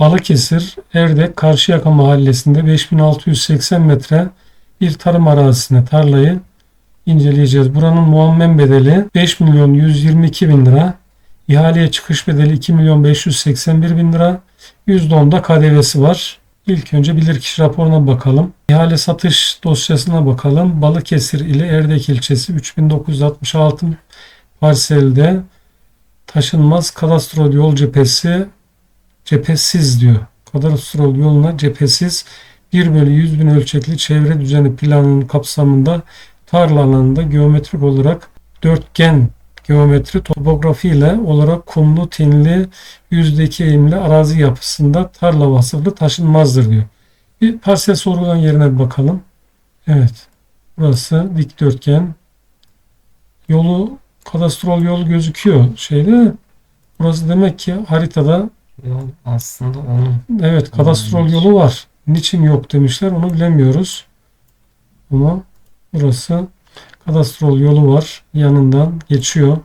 Balıkesir, Erdek, Karşıyaka mahallesinde 5680 metre bir tarım arazisine tarlayı inceleyeceğiz. Buranın muammen bedeli 5 milyon 122 bin lira. İhaleye çıkış bedeli 2 milyon 581 bin lira. %10'da KDV'si var. İlk önce bilirkişi raporuna bakalım. İhale satış dosyasına bakalım. Balıkesir ile Erdek ilçesi 3966 parselde taşınmaz kadastro yol cephesi cephesiz diyor. Kadastro yoluna cephesiz 1 bölü 100 bin ölçekli çevre düzeni planının kapsamında tarla alanında geometrik olarak dörtgen geometri topografi ile olarak kumlu, tinli, yüzdeki eğimli arazi yapısında tarla vasıflı taşınmazdır diyor. Bir parsel sorgulan yerine bakalım. Evet. Burası dikdörtgen. Yolu kadastrol yol gözüküyor şeyde. Burası demek ki haritada Yol aslında onun. evet kadastrol yolu var. Niçin yok demişler onu bilemiyoruz. Ama burası kadastrol yolu var. Yanından geçiyor.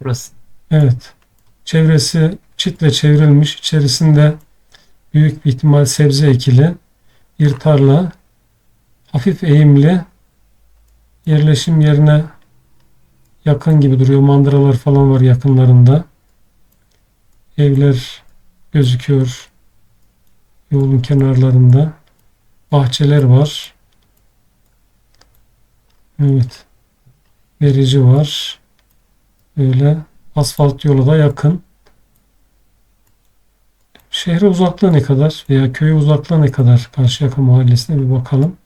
Burası. Evet. Çevresi çitle çevrilmiş. İçerisinde büyük bir ihtimal sebze ekili bir tarla. Hafif eğimli. Yerleşim yerine yakın gibi duruyor. Mandıralar falan var yakınlarında. Evler gözüküyor. Yolun kenarlarında. Bahçeler var. Evet. Verici var. Böyle asfalt yola da yakın. Şehre uzaklığı ne kadar veya köye uzaklığı ne kadar Karşıyaka mahallesine bir bakalım.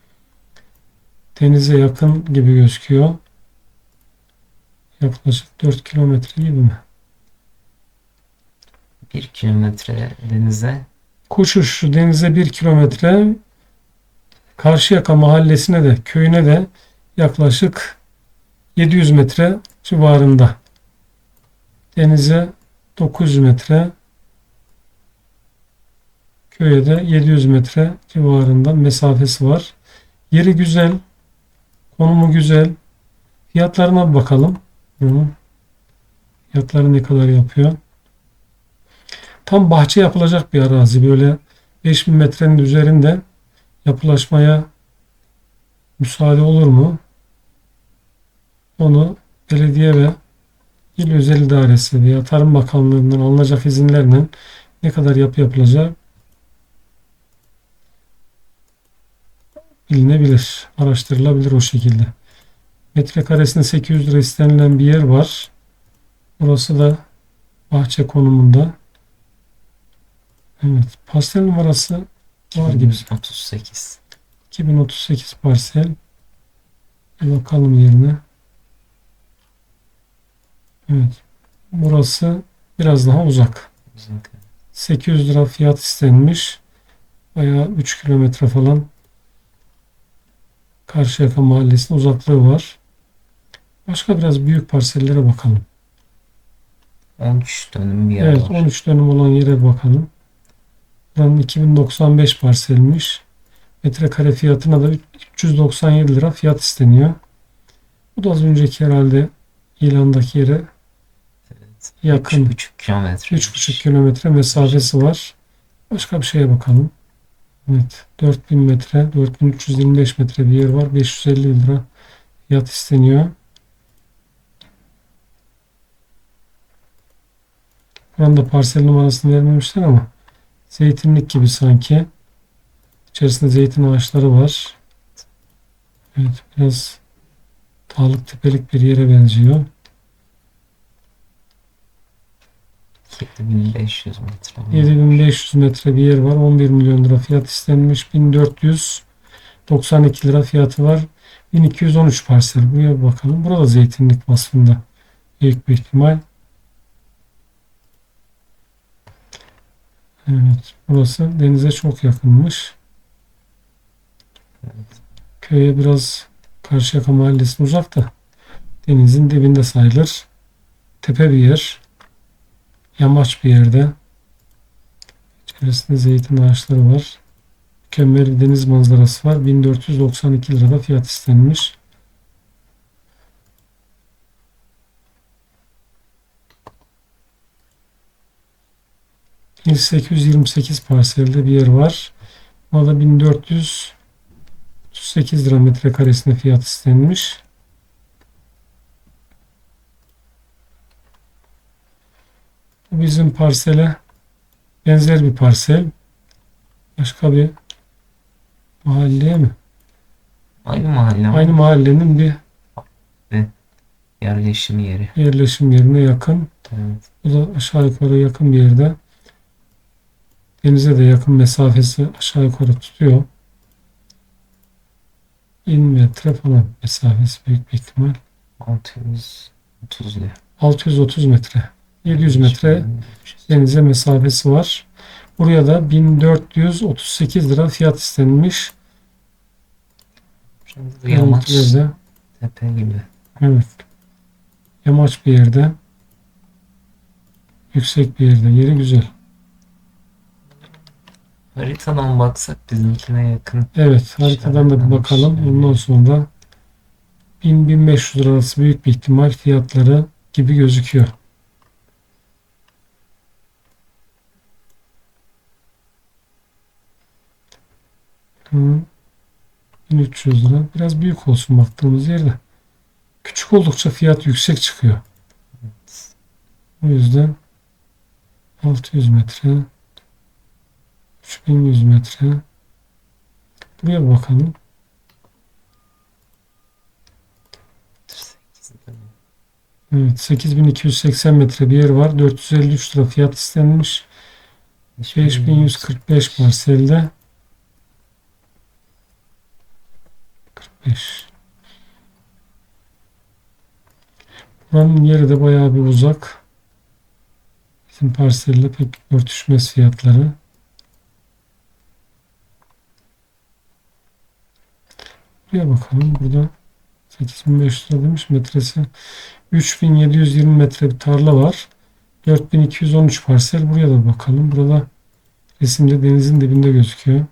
Denize yakın gibi gözüküyor. Yaklaşık 4 kilometre gibi mi? Bir kilometre denize. Koşuş denize 1 kilometre Karşıyaka mahallesine de köyüne de yaklaşık 700 metre civarında. Denize 900 metre köye de 700 metre civarında mesafesi var. Yeri güzel, konumu güzel. Fiyatlarına bir bakalım. Fiyatları ne kadar yapıyor? Tam bahçe yapılacak bir arazi. Böyle 5000 metrenin üzerinde yapılaşmaya müsaade olur mu? Onu belediye ve il özel idaresi veya Tarım Bakanlığı'ndan alınacak izinlerle ne kadar yapı yapılacak bilinebilir, araştırılabilir o şekilde. Metrekaresine 800 lira istenilen bir yer var. Burası da bahçe konumunda. Evet, parsel numarası var gibi. 38. 2038 parsel. Bir bakalım yerine. Evet. Burası biraz daha uzak. Uzak. 800 lira fiyat istenmiş. Bayağı 3 kilometre falan Karşıyaka mahallesine uzaklığı var. Başka biraz büyük parsellere bakalım. 13 dönüm bir yer Evet var. 13 dönüm olan yere bakalım. Buranın 2095 parselmiş. Metrekare fiyatına da 397 lira fiyat isteniyor. Bu da az önceki herhalde ilandaki yere Evet. yakın. 3,5 kilometre. 3,5 kilometre mesafesi var. Başka bir şeye bakalım. Evet. 4000 metre, 4325 metre bir yer var. 550 lira fiyat isteniyor. Buranın da parsel numarasını vermemişler ama zeytinlik gibi sanki. İçerisinde zeytin ağaçları var. Evet, biraz dağlık tepelik bir yere benziyor. 7500 metre. 7500 metre bir yer var. 11 milyon lira fiyat istenmiş. 1492 lira fiyatı var. 1213 parsel. Buraya bakalım. Burada zeytinlik vasfında. Büyük bir ihtimal. Evet. Burası denize çok yakınmış. Köye biraz Karşıyaka mahallesine uzak da denizin dibinde sayılır. Tepe bir yer. Yamaç bir yerde. İçerisinde zeytin ağaçları var. Mükemmel bir deniz manzarası var. 1492 lirada fiyat istenmiş. 1828 parselde bir yer var. Buna da 1438 lira metrekaresine fiyat istenmiş. Bizim parsele benzer bir parsel. Başka bir mahalleye mi? Aynı mahalle ama Aynı mahallenin bir yerleşim yeri. yerleşim yerine yakın. Evet. Bu da aşağı yukarı yakın bir yerde. Denize de yakın mesafesi aşağı yukarı tutuyor. 1000 metre falan mesafesi büyük bir ihtimal. 630 lira. 630 metre. 700 metre denize mesafesi var. Buraya da 1438 lira fiyat istenmiş. Yamaç Görüntülerde. tepe gibi. Evet. Yamaç bir yerde. Yüksek bir yerde. Yeri güzel. Haritadan baksak bizimkine yakın. Evet. Haritadan da bir bakalım. Ondan sonra 1000-1500 lira arası büyük bir ihtimal fiyatları gibi gözüküyor. Hı. 1300 lira. Biraz büyük olsun baktığımız yerde. Küçük oldukça fiyat yüksek çıkıyor. O yüzden 600 metre 3100 metre Buraya bakalım. 8 lira. Evet 8280 metre bir yer var. 453 lira fiyat istenmiş. 5145 parselde 45 Buranın yeri de bayağı bir uzak. Bizim parselle pek örtüşmez fiyatları. Buraya bakalım. Burada 8500 lira demiş metresi. 3720 metre bir tarla var. 4213 parsel. Buraya da bakalım. Burada resimde denizin dibinde gözüküyor.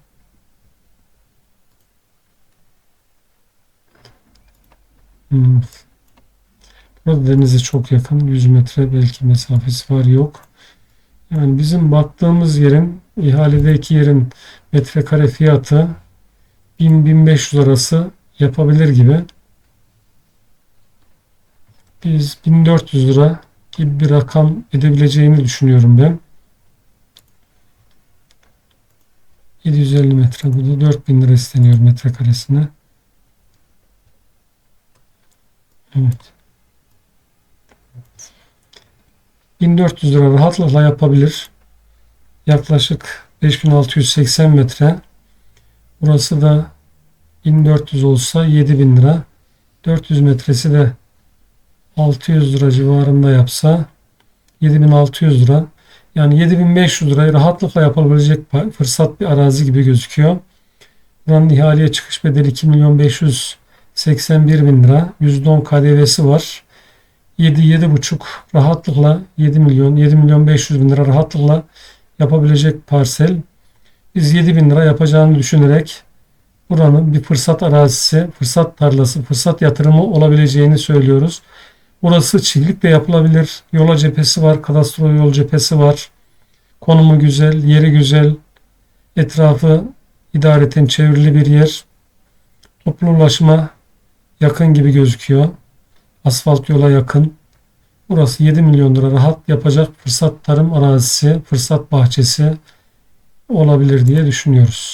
Burada denize çok yakın. 100 metre belki mesafesi var yok. Yani bizim baktığımız yerin ihaledeki yerin metrekare fiyatı 1000-1500 arası yapabilir gibi. Biz 1400 lira gibi bir rakam edebileceğini düşünüyorum ben. 750 metre burada 4000 lira isteniyor metrekaresine. Evet. 1400 lira rahatlıkla yapabilir. Yaklaşık 5680 metre. Burası da 1400 olsa 7000 lira. 400 metresi de 600 lira civarında yapsa 7600 lira. Yani 7500 lirayı rahatlıkla yapılabilecek pa- fırsat bir arazi gibi gözüküyor. Buranın ihaleye çıkış bedeli 2 milyon 581 bin lira. %10 KDV'si var. 7-7,5 rahatlıkla 7 milyon 7 milyon 500 bin lira rahatlıkla yapabilecek parsel. Biz 7 bin lira yapacağını düşünerek buranın bir fırsat arazisi, fırsat tarlası, fırsat yatırımı olabileceğini söylüyoruz. Burası çiftlik de yapılabilir. Yola cephesi var, kadastro yol cephesi var. Konumu güzel, yeri güzel. Etrafı idareten çevrili bir yer. Toplu ulaşıma yakın gibi gözüküyor. Asfalt yola yakın. Burası 7 milyon lira rahat yapacak fırsat tarım arazisi, fırsat bahçesi olabilir diye düşünüyoruz.